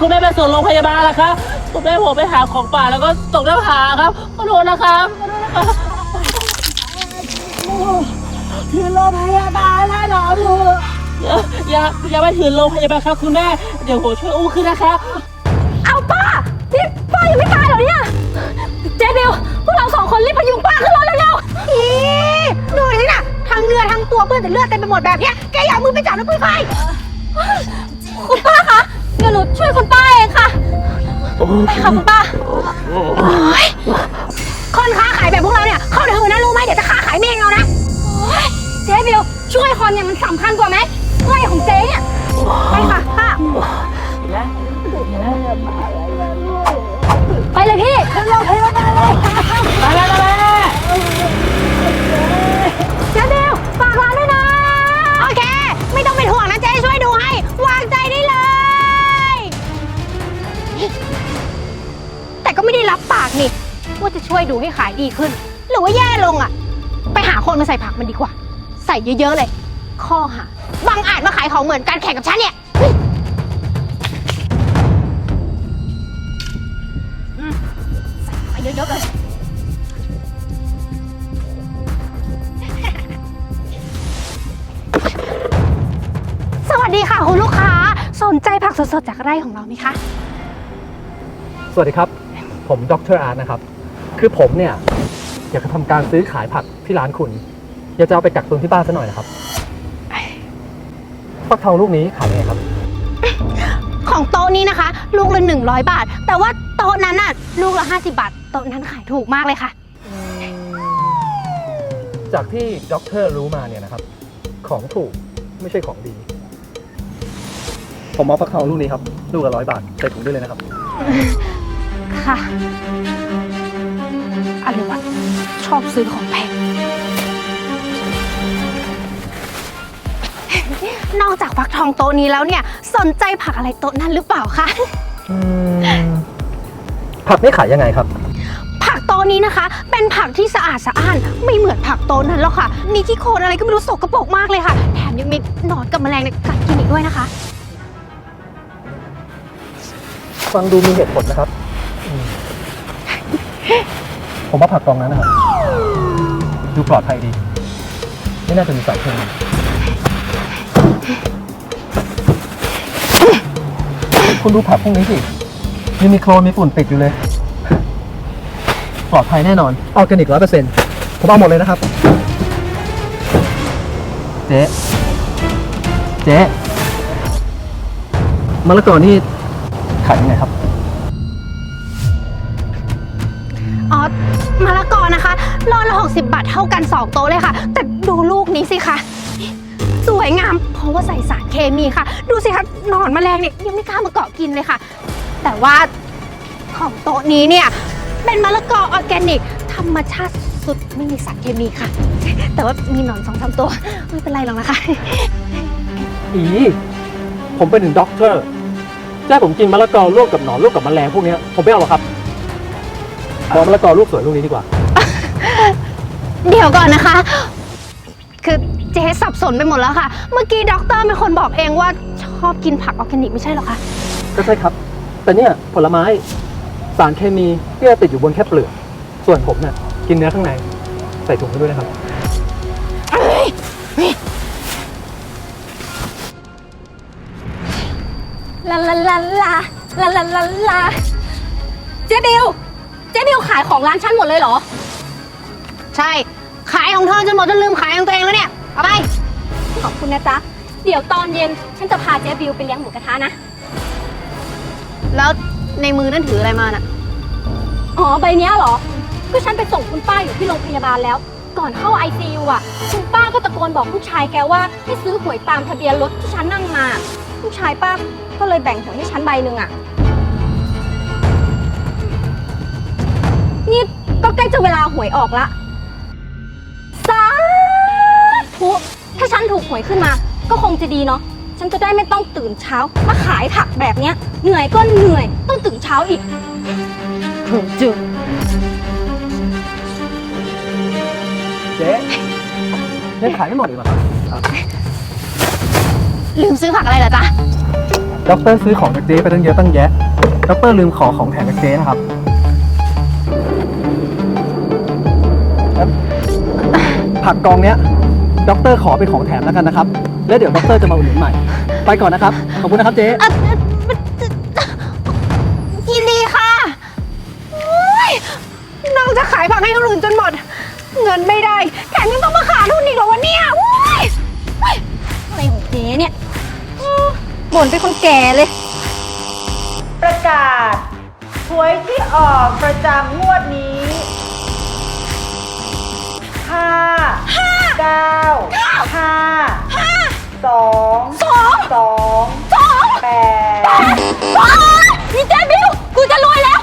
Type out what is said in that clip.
คุณแม่ไปส่งโรงพยาบาลแล้วครับคุณแม่ผมไปหาของป่าแล้วก็ตกหน้าผาครับขอโทษนะครับขอโทษนะครับคือโรงพยาบาลแล้วเหรอลูกอย่าอย่าอย่าไปถึงโรงพยาบาลครับคุณแม่เดี๋ยวผมช่วยอุ้มขึ้นนะครับเอาป้านี่ป้ายังไม่ตายเหรอเนี่ยเจ๊บิวพวกเราสองคนรีบพยุงป้าขึ้นรถเร็วๆอีดูสิน่ะทั้งเนื้อทั้งตัวเปื้อนแต่เลือดเต็มไปหมดแบบเนี้ยแกอย่าเอามือไปจับนะปุ้ยไฟคุณป้าคะเดี๋ยวหนูช่วยคุณป้าเองค่ะ ไปค่ะคุณป้าโอ๊ยคนค้าขายแบบพวกเราเนี่ยเข้าเถอะนะรู้ไหมเดี๋ยวจะค้าขายเมงเอานะโอ๊ยเจ๊บิวช่วยคนเนี่ยมันสำคัญกว่าไหมไล่ของเจ๊เนี่ย ไปค่ะป้า นะ นี่ว่าจะช่วยดูให้ขายดีขึ้น หรือว่าแย่ลงอะไปหาคนมาใส่ผักมันดีกว่า ใส่เยอะๆเลย ข้อหาบังอาจมาขายของเหมือนกันแข่งกับฉันเนี่ยเฮ้ยอืมใส่ไปเยอะๆเลยสวัสดีค่ะ คุณลูกค้า สนใจผักสดๆจากไร่ของเราไหมคะ สวัสดีครับ ผมดรอาร์ตนะครับ คือผมเนี่ย อยากจะทำการซื้อขายผักที่ร้านคุณ อยากจะเอาไปกักตุนที่บ้านซะหน่อยนะครับฟักทองลูกนี้ขายยังไงครับ ของโต๊ะนี้นะคะ ลูกละ100 บาท แต่ว่าโต๊ะนั้นน่ะลูกละ 50 บาท โต๊ะนั้นขายถูกมากเลยค่ะ จากที่ด็อกเตอร์รู้มาเนี่ยนะครับ ของถูกไม่ใช่ของดี ผมเอาฟักทองลูกนี้ครับ ลูกละร้อยบาทใส่ถุงด้วยเลยนะครับ ค่ะ อะไรวะ ชอบซื้อของแพง นอกจากฟักทองโต๊ะนี้แล้วเนี่ย สนใจผักอะไรโต๊ะนั้นหรือเปล่าคะผักนี่ขายยังไงครับ ผักโต๊ะนี้นะคะ เป็นผักที่สะอาดสะอ้าน ไม่เหมือนผักโต๊ะนั้นหรอกค่ะ มีขี้โคลนอะไรก็ไม่รู้สกปรกมากเลยค่ะ แถมยังมีหนอนกับแมลงเนี่ยกัดกินอีกด้วยนะคะ ฟังดูมีเหตุผลนะครับอืม ผมว่าผักกองนั้นนะครับดูปลอดภัยดี ไม่น่าจะมีสารเคมีคุณดูผักพวกนี้สิยังมีโคลนมีฝุ่นติดอยู่เลย ปลอดภัยแน่นอนออร์แกนิกร้อยเปอร์เซ็นต์ผมเอาหมดเลยนะครับ เจ๊เจ๊มะละกอนี่ขายยังไงครับ โลละ60 บาทเท่ากัน 2 โต๊ะเลยค่ะ แต่ดูลูกนี้สิคะ สวยงาม เพราะว่าใส่สารเคมีค่ะ ดูสิคะหนอนแมลงเนี่ยยังไม่กล้ามาเกาะกินเลยค่ะ แต่ว่าของโต๊ะนี้เนี่ย เป็นมะละกอออร์แกนิก ธรรมชาติสุดไม่มีสารเคมีค่ะ แต่ว่ามีหนอนสองสามตัว ไม่เป็นไรหรอกนะคะ อีผมเป็นถึงด็อกเตอร์จะให้ผมกินมะละกอลวกกับหนอนลวกกับแมลงพวกเนี้ยผมไม่เอาหรอกครับเอมะละกอลูกสวยลูกนี้ดีกว่า เดี๋ยวก่อนนะคะ คือเจ๊สับสนไปหมดแล้วค่ะ เมื่อกี้ด็อกเตอร์เป็นคนบอกเองว่าชอบกินผักออร์แกนิกไม่ใช่เหรอคะ ก็ใช่ครับ แต่เนี่ยผลไม้สารเคมีที่จะติดอยู่บนแค่เปลือก ส่วนผมเนี่ยกินเนื้อข้างใน ใส่ถุงไปด้วยนะครับ ลาลาลาลาลาลาลาลาเจ๊บิว เจ๊บิวขายของร้านฉันหมดเลยเหรอ ใช่ ขายของเธอจนหมดจนลืมขายของตัวเองแล้วเนี่ย เอาไป ขอบคุณนะจ๊ะ เดี๋ยวตอนเย็นฉันจะพาเจ๊บิวไปเลี้ยงหมูกระทะนะ แล้วในมือนั่นถืออะไรมาน่ะ อ๋อ ใบเนี้ยเหรอ ก็ฉันไปส่งคุณป้าอยู่ที่โรงพยาบาลแล้ว ก่อนเข้า ICU อะ คุณป้าก็ตะโกนบอกผู้ชายแกว่าให้ซื้อหวยตามทะเบียนรถที่ฉันนั่งมาผู้ชายป้าก็เลยแบ่งหวยให้ฉันใบหนึ่งอะ นี่ก็ใกล้จะเวลาหวยออกละสา ธุถ้าฉันถูกหวยขึ้นมา ก็คงจะดีเนาะ ฉันจะได้ไม่ต้องตื่นเช้า มาขายผักแบบเนี้ย เหนื่อยก็เหนื่อย ต้องตื่นเช้าอีกจุดเจ๊ยังขายไม่หมดอีกเหรอครับลืมซื้อผักอะไรเหรอจ๊ะด็อกเตอร์ซื้อของจากเจ๊ไปตั้งเยอะตั้งแยะด็อกเตอร์ลืมขอของแถมจากเจ๊นะครับผักกองเนี้ย ด็อกเตอร์ขอเป็นของแถมแล้วกันนะครับ แล้วเดี๋ยวด็อกเตอร์จะมาอุดหนุนใหม่ ไปก่อนนะครับ ขอบคุณนะครับเจ๊ยินดีค่ะโอ้ยน้องจะขายผักให้คนอื่นจนหมด เงินไม่ได้ แถมยังต้องมาขาดทุนอีกเหรอวะเนี่ยโอ้ยอะไรของเจ๊เนี่ยอืมบ่นเป็นคนแก่เลย ประกาศหวยที่ออกประจำงวดนี้ ห้าเก้าห้าสองสองสองสองแปดว้ายนี่เจ๊บิวกูจะรวยแล้ว